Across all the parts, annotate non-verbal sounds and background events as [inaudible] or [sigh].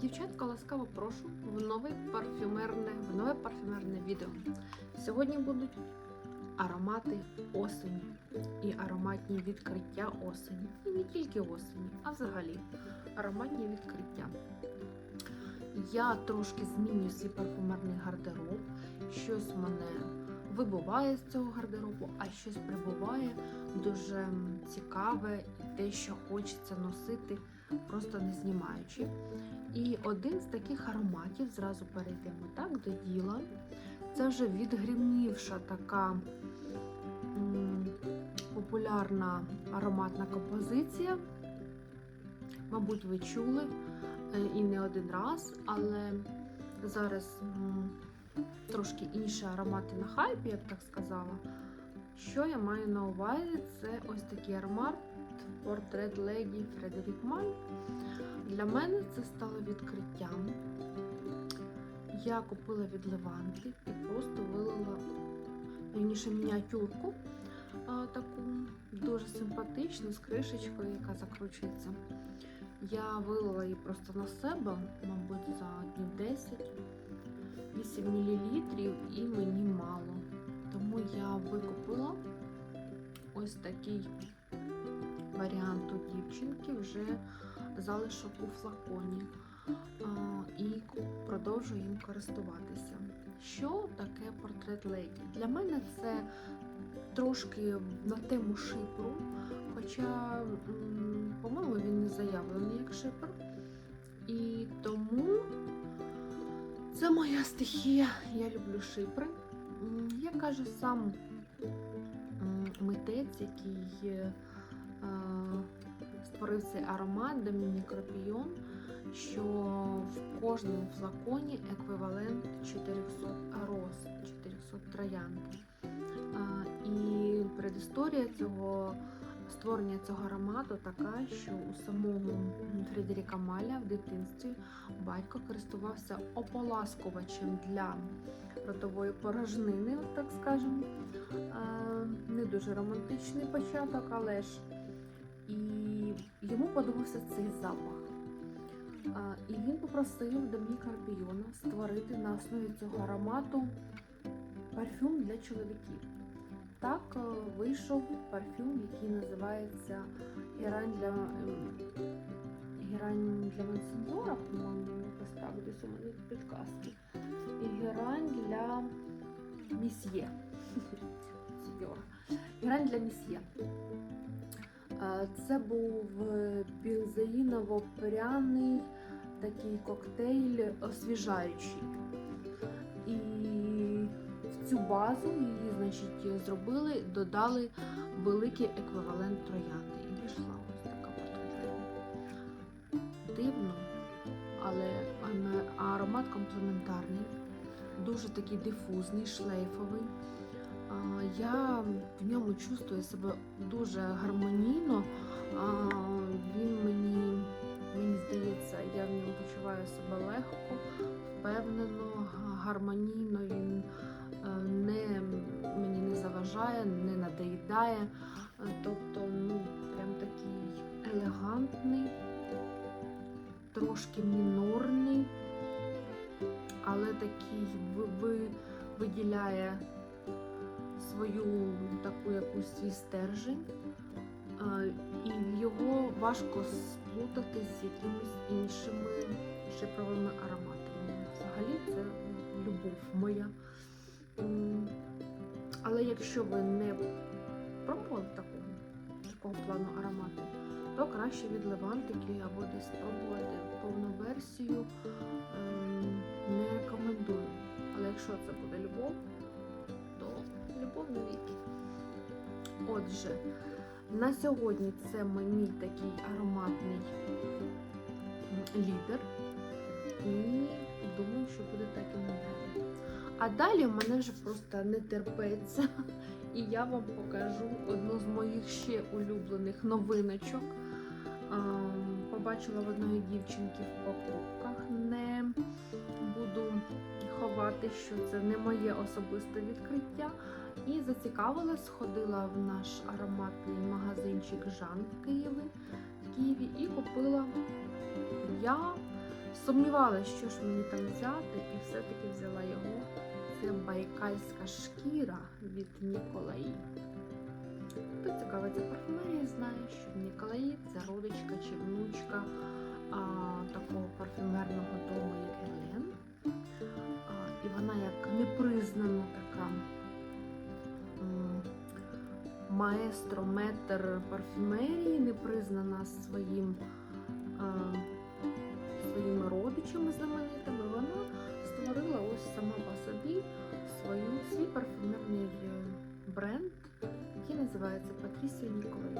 Дівчатка, ласкаво прошу в нове парфюмерне, в нове парфюмерне відео. Сьогодні будуть аромати осені і ароматні відкриття осені. І не тільки осені, а взагалі ароматні відкриття. Я трошки змінюю свій парфюмерний гардероб. Щось мене вибуває з цього гардеробу, а щось прибуває дуже цікаве і те, що хочеться носити, просто не знімаючи. І один з таких ароматів, зразу перейдемо так до діла. Це вже відгримівша така м, популярна ароматна композиція. Мабуть, ви чули е, і не один раз, але зараз м, трошки інші аромати на хайпі, я б так сказала. Що я маю на увазі? Це ось такий аромат Портрет Леді Фредерік Маль. Для мене це стало відкриттям. Я купила від Леванти і просто вилила вірніше мініатюрку таку дуже симпатичну з кришечкою, яка закручується. Я вилила її просто на себе, мабуть, за днів 10, 8 мл і мені мало. Тому я викупила ось такий варіант у дівчинки вже залишок у флаконі і продовжую їм користуватися. Що таке портрет леді? Для мене це трошки на тему шипру, хоча, по-моєму, він не заявлений як шипр. І тому це моя стихія. Я люблю шипри. Каже сам митець, який е, створив цей аромат Домінік Ропійон, що в кожному флаконі еквівалент 400 роз, 400 троянд. І предісторія цього створення цього аромату така, що у самого Фредеріка Маля в дитинстві батько користувався ополаскувачем для ротової порожнини, так скажемо. Не дуже романтичний початок, але ж і йому подобався цей запах. І він попросив Домініка Арпійона створити на основі цього аромату парфюм для чоловіків. Так е, вийшов парфюм, який називається Герань для ем, Герань для Монсеньора, по-моєму, так, десь у мене підказки. І герань для місьє. Герань для місьє. Е, Це був бензоїново-пряний такий коктейль освіжаючий. І в цю базу її, значить, зробили, додали великий еквівалент троянди. І вийшла аромат комплементарний, дуже такий дифузний, шлейфовий. Я в ньому чувствую себе дуже гармонійно. Він мені, мені здається, я в ньому почуваю себе легко, впевнено, гармонійно. Він е, не, мені не заважає, не надоїдає. Е, Тобто, ну, прям такий елегантний, трошки мінорний, такий ви, ви- виділяє свою таку якусь свій стержень, і його важко сплутати з якимись іншими шипровими ароматами. Взагалі це любов моя. Але якщо ви не пробували такого, такого плану аромати, то краще від левантики або десь спробувати повну версію. Якщо це буде любов, то любов навіки. Отже, на сьогодні це мій такий ароматний лідер. І думаю, що буде так і надалі. А далі в мене вже просто не терпеться. І я вам покажу одну з моїх ще улюблених новиночок. Побачила в одної дівчинки в покупках. Не буду що це не моє особисте відкриття. І зацікавилась, сходила в наш ароматний магазинчик Жан в Києві, в Києві купила. Я сумнівалася, що ж мені там взяти, і все-таки взяла його. Це байкальська шкіра від Ніколаї. Хто цікавиться парфумерією, знає, що Ніколаї це родичка чи внучка непризнана така маестро, метр парфюмерії, непризнана своїм, своїми родичами знаменитими. Вона створила ось сама по собі свою, свій парфюмерний е, бренд, який називається Патрісія Ніколаї.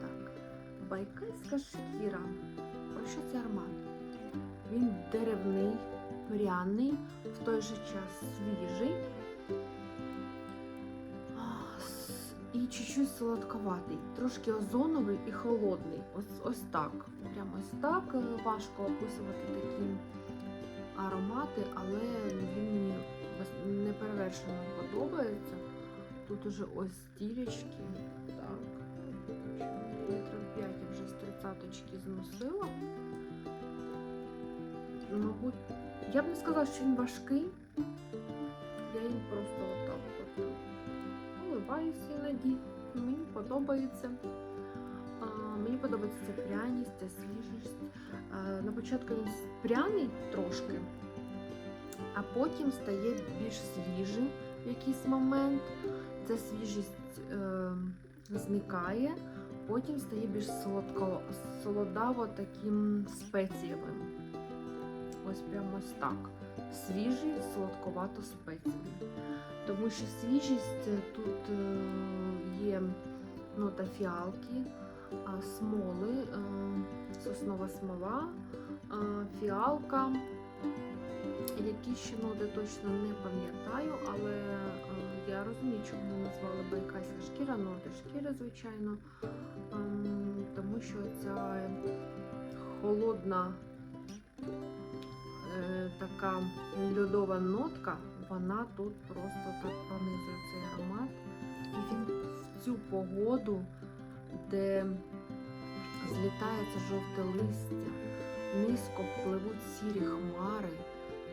Так, байкальська шкіра. Про що це аромат? Він деревний, пряний, в той же час свіжий і чуть-чуть солодковатий, трошки озоновий і холодний. Ось, ось так. Прямо ось так. Е, Важко описувати такі аромати, але він мені неперевершено подобається. Тут уже ось стілечки. Так. Літрів 5 я вже з тридцяточки зносила. Мабуть, я б не сказала, що він важкий. Я їм просто отак от поливаюся іноді. Мені подобається. А, мені подобається ця пряність, ця свіжість. А, на початку він пряний трошки, а потім стає більш свіжим в якийсь момент. Ця свіжість е, зникає, потім стає більш солодко, солодаво таким спецієвим. Ось прямо ось так. Свіжий, солодковато спецієвий. Тому що свіжість е, тут е, є нота фіалки, смоли, е, соснова смола, фіалка. Які ще ноти точно не пам'ятаю, але я розумію, чому назвали байкальська шкіра, ноти шкіри, звичайно, Ем, тому що ця холодна така льодова нотка, вона тут просто так пронизує цей аромат. І він в цю погоду, де злітається жовте листя, низько пливуть сірі хмари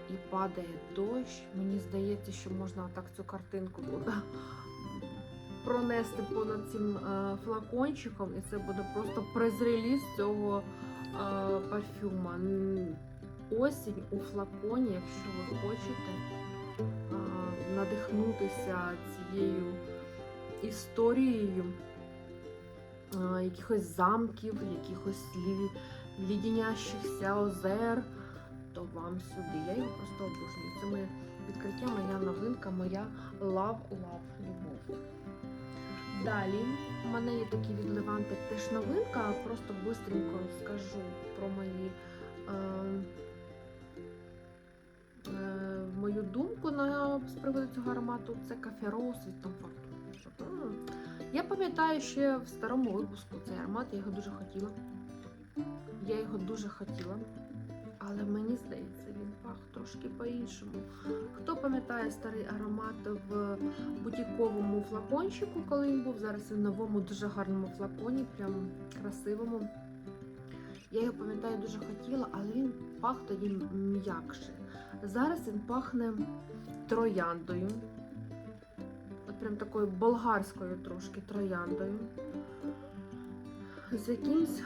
і падає дощ. Мені здається, що можна так цю картинку буде пронести понад цим е, флакончиком, і це буде просто прес-реліз цього е, парфюма. Осінь у флаконі, якщо ви хочете надихнутися цією історією якихось замків, якихось лі- лідінящихся озер, то вам сюди. Я його просто обожнюю. Це моє відкриття, моя новинка, моя лав-лав любов. Далі у мене є такі від Леванти теж новинка, просто бистренько скажу про мої. Мою думку на з приводу цього аромату це кафе Роуз від Tom Я пам'ятаю ще в старому випуску цей аромат, я його дуже хотіла. Я його дуже хотіла, але мені здається, він пах трошки по-іншому. Хто пам'ятає старий аромат в бутіковому флакончику, коли він був зараз він в новому дуже гарному флаконі, прям красивому. Я його пам'ятаю, дуже хотіла, але він пах тоді м'якше. Зараз він пахне трояндою. От прям такою болгарською трошки трояндою. З якимсь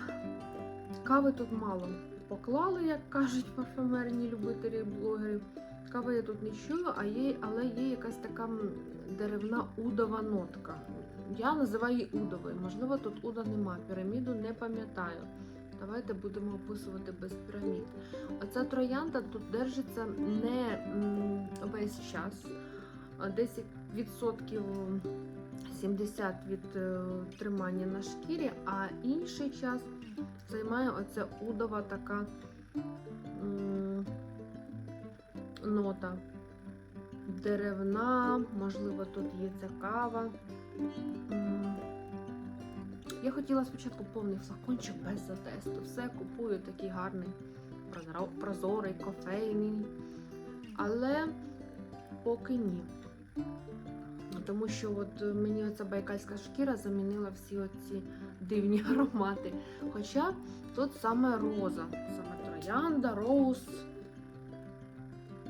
кави тут мало поклали, як кажуть парфюмерні любителі блогерів. Кави я тут не чую, а є, але є якась така деревна удова нотка. Я називаю її удовою. Можливо, тут уда нема. Піраміду не пам'ятаю. Давайте будемо описувати без пірамід. Оця троянда тут держиться не весь час, десь відсотків 70 від е, тримання на шкірі, а інший час займає оця удова така нота. Деревна, можливо, тут є ця кава. Я хотіла спочатку повний флакончик без затесту. Все купую такий гарний, прозорий, кофейний. Але поки ні. Тому що от е, мені оця байкальська шкіра замінила всі оці дивні [laughs] аромати. Хоча тут саме роза, саме троянда, роуз.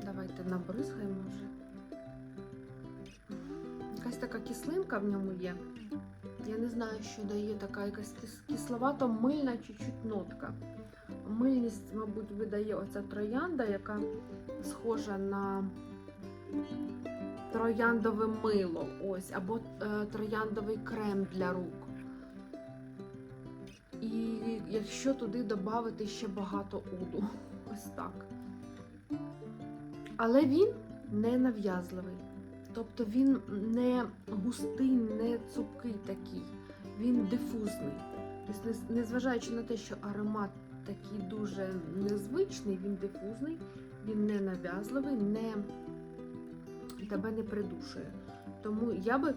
Давайте набризгаємо вже. Якась така кислинка в ньому є. Я не знаю, що дає така якась кис- кисловато-мильна чуть-чуть нотка. Мильність, мабуть, видає оця троянда, яка схожа на трояндове мило, ось, або е, трояндовий крем для рук. І якщо туди додати ще багато уду, ось так. Але він не нав'язливий. Тобто він не густий, не цупкий такий, він дифузний. Тобто, незважаючи на те, що аромат такий дуже незвичний, він дифузний, він не нав'язливий, не тебе не придушує. Тому я би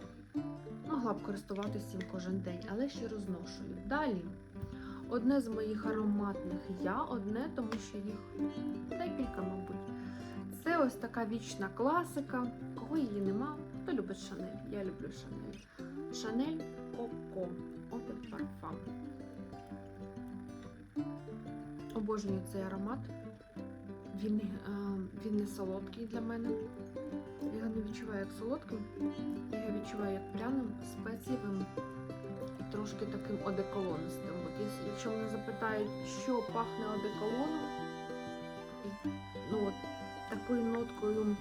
могла б користуватися цим кожен день, але ще розношую. Далі. Одне з моїх ароматних я, одне, тому що їх декілька, мабуть. Це ось така вічна класика. Кого її нема, хто любить Шанель? Я люблю Шанель. Шанель Коко. І парфам. Обожнюю цей аромат. Він, е, він не солодкий для мене. Я його не відчуваю як солодким. Я його відчуваю як пряним, спецієвим трошки таким одеколонистим. От якщо- мене запитають, що пахне одеколоном, ну от такою ноткою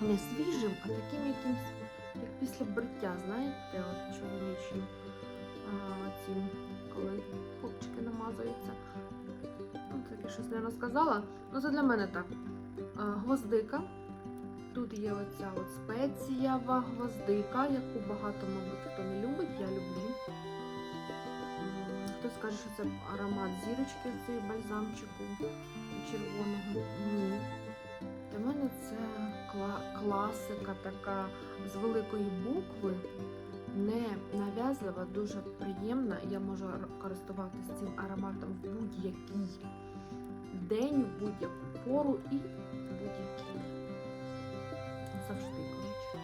не свіжим, а таким якимсь, як після бриття, знаєте, от чоловічим, цим, коли хлопчики намазуються. Ну, таке щось не розказала. Ну, це для мене так. А, гвоздика. Тут є оця от спеціява гвоздика, яку багато, мабуть, хто не любить, я люблю. Хтось скаже, що це аромат зірочки, цей бальзамчику червоного. Ні. Для мене це класика така з великої букви, не нав'язлива, дуже приємна. Я можу користуватися цим ароматом в будь-який день, в будь-яку пору і в будь-який. Завжди, коротше.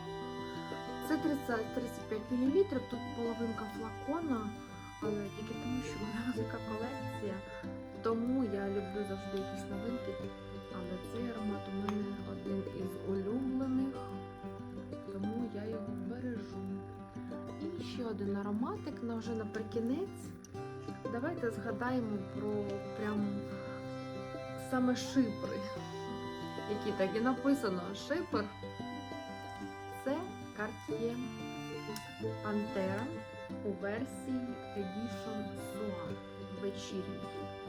Це 30, 35 мл, тут половинка флакона, але тільки тому, що в мене велика колекція. Тому я люблю завжди якісь новинки. Але цей аромат у мене один із улюблених, тому я його бережу. І ще один ароматик на вже наприкінець. Давайте згадаємо про прям саме шипри, які так і написано шипр. Це Cartier Pantera у версії Edition Soir вечірній.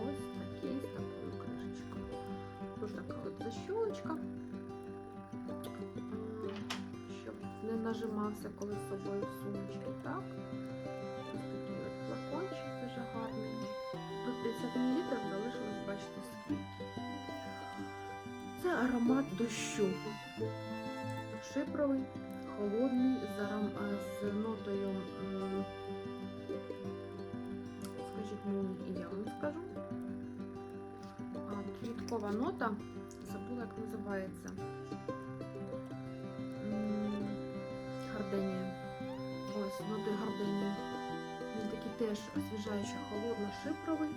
Ось такий з. Тут така от защолочка, щоб не нажимався коли з собою в сумочки. Так. Такий флакончик дуже гарний. Тут 50 мл залишилось, бачите, скільки. Це аромат дощу. Шипровий, Квіткова нота. Забула, як називається. Гарденія. Ось, ноти гарденії. Він такий теж освіжаючий холодно шипровий.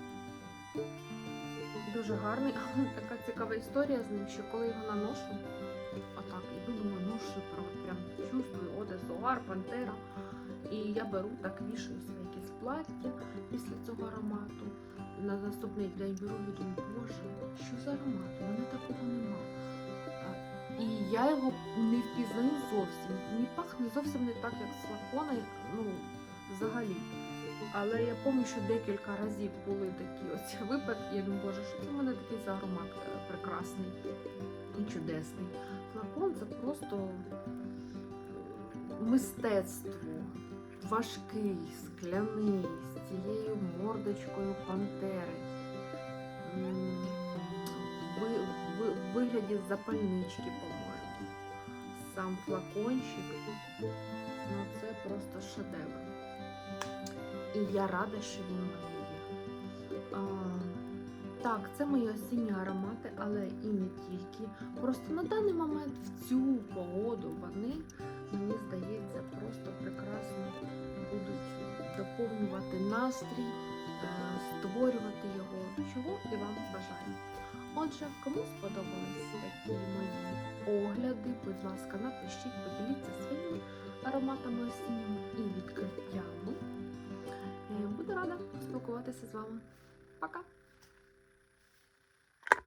Дуже гарний, [laughs] але така цікава історія з ним, що коли його наношу, отак, іду, думаю, ну шипровий, прям чувствую, оде Зоар, Пантера. І я беру так, вішаю своє якесь плаття після цього аромату. На наступний день беру і думаю, боже, що за аромат? У мене такого нема. І я його не впізнаю зовсім. Він пахне зовсім не так, як з флакона, ну, взагалі. Але я пам'ятаю, що декілька разів були такі ось випадки. Я думаю, боже, що це в мене такий за аромат е, прекрасний і чудесний. Флакон це просто е, мистецтво. Важкий, скляний, цією мордочкою пантери. В вигляді запальнички, по-моєму. Сам флакончик. Ну, це просто шедевр. І я рада, що він у мене є. А, так, це мої осінні аромати, але і не тільки. Просто на даний момент в цю погоду вони мені здається, просто прекрасно будуть доповнювати настрій, е, створювати його, чого і вам бажаю. Отже, кому сподобались такі мої огляди, будь ласка, напишіть, поділіться своїми ароматами осінніми і відкриттями. Е, Буду рада спілкуватися з вами. Пока!